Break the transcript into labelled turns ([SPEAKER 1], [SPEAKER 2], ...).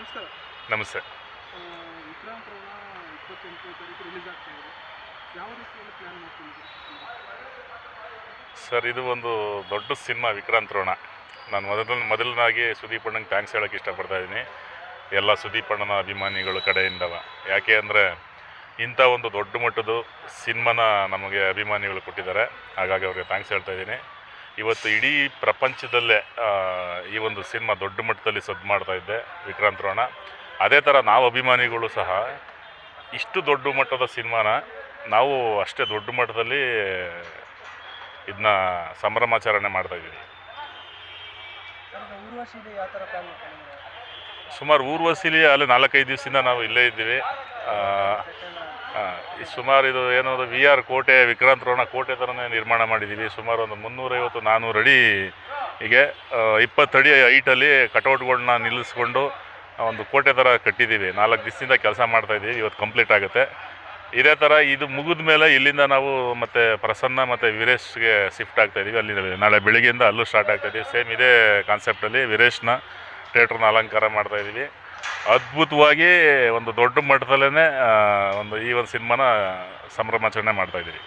[SPEAKER 1] ನಮಸ್ಕಾರ.
[SPEAKER 2] ನಮಸ್ತೆ.
[SPEAKER 1] ರೋಣ ಇಪ್ಪತ್ತೆಂಟನೇ ತಾರೀಕು ರಿಲೀಸ್ ಆಗ್ತಾ ಇದೆ. ಯಾವ ರೀತಿಯಲ್ಲಿ ಪ್ಲ್ಯಾನ್ ಮಾಡ್ಕೊಂಡಿದ್ದೀರಿ
[SPEAKER 2] ಸರ್ ಇದು ಒಂದು ದೊಡ್ಡ ಸಿನಿಮಾ ವಿಕ್ರಾಂತ್ ರೋಣ ನಾನು ಮೊದಲ ಮೊದಲನಾಗಿ ಸುದೀಪ್ ಅಣ್ಣಂಗೆ ಥ್ಯಾಂಕ್ಸ್ ಹೇಳೋಕೆ ಇಷ್ಟಪಡ್ತಾ ಇದ್ದೀನಿ. ಎಲ್ಲ ಸುದೀಪ್ ಅಣ್ಣನ ಅಭಿಮಾನಿಗಳ ಕಡೆಯಿಂದವ. ಯಾಕೆ ಅಂದರೆ ಇಂಥ ಒಂದು ದೊಡ್ಡ ಮಟ್ಟದ ಸಿನಿಮಾನ ನಮಗೆ ಅಭಿಮಾನಿಗಳು ಕೊಟ್ಟಿದ್ದಾರೆ. ಹಾಗಾಗಿ ಅವ್ರಿಗೆ ಥ್ಯಾಂಕ್ಸ್ ಹೇಳ್ತಾ ಇದ್ದೀನಿ. ಇವತ್ತು ಇಡೀ ಪ್ರಪಂಚದಲ್ಲೇ ಈ ಒಂದು ಸಿನಿಮಾ ದೊಡ್ಡ ಮಟ್ಟದಲ್ಲಿ ಸದ್ದು ಮಾಡ್ತಾ ಇದ್ದೆ, ವಿಕ್ರಾಂತ್ ರೋಣ. ಅದೇ ಥರ ನಾವು ಅಭಿಮಾನಿಗಳು ಸಹ ಇಷ್ಟು ದೊಡ್ಡ ಮಟ್ಟದ ಸಿನಿಮಾನ ನಾವು ಅಷ್ಟೇ ದೊಡ್ಡ ಮಟ್ಟದಲ್ಲಿ ಇದನ್ನ ಸಂಭ್ರಮಾಚರಣೆ ಮಾಡ್ತಾ ಇದ್ದೀವಿ. ಸುಮಾರು ಊರ್ವಶಿಲಿ ಅಲ್ಲಿ ನಾಲ್ಕೈದು ದಿವಸದಿಂದ ನಾವು ಇಲ್ಲೇ ಇದ್ದೀವಿ. ಸುಮಾರು ಇದು ಏನೋ ವಿ ಆರ್ ಕೋಟೆ, ವಿಕ್ರಾಂತ್ ರೋಣ ಕೋಟೆ ಥರನೇ ನಿರ್ಮಾಣ ಮಾಡಿದ್ದೀವಿ ಸುಮಾರು ಒಂದು ಮುನ್ನೂರೈವತ್ತು ನಾನ್ನೂರು ಅಡಿ ಹೀಗೆ ಇಪ್ಪತ್ತಡಿ ಐಟಲ್ಲಿ ಕಟೌಟ್ಗಳನ್ನ ನಿಲ್ಲಿಸ್ಕೊಂಡು ಒಂದು ಕೋಟೆ ಥರ ಕಟ್ಟಿದ್ದೀವಿ ನಾಲ್ಕು ದಿವಸದಿಂದ ಕೆಲಸ ಮಾಡ್ತಾಯಿದ್ದೀವಿ ಇವತ್ತು ಕಂಪ್ಲೀಟ್ ಆಗುತ್ತೆ. ಇದೇ ಥರ ಇದು ಮುಗಿದ ಮೇಲೆ ಇಲ್ಲಿಂದ ನಾವು ಮತ್ತೆ ಪ್ರಸನ್ನ ಮತ್ತು ವೀರೇಶ್ಗೆ ಶಿಫ್ಟ್ ಆಗ್ತಾಯಿದ್ದೀವಿ ಅಲ್ಲಿ ನಾಳೆ ಬೆಳಿಗ್ಗೆಯಿಂದ ಅಲ್ಲೂ ಸ್ಟಾರ್ಟ್ ಆಗ್ತಾಯಿದ್ದೀವಿ ಸೇಮ್ ಇದೇ ಕಾನ್ಸೆಪ್ಟಲ್ಲಿ ವೀರೇಶ್ನ ಥಿಯೇಟ್ರನ್ನ ಅಲಂಕಾರ ಮಾಡ್ತಾಯಿದ್ದೀವಿ ಅದ್ಭುತವಾಗಿ ಒಂದು ದೊಡ್ಡ ಮಟ್ಟದಲ್ಲೇ ಒಂದು ಈ ಒಂದು ಸಿನಿಮಾನ ಸಂಭ್ರಮಾಚರಣೆ ಮಾಡ್ತಾಯಿದ್ದೀವಿ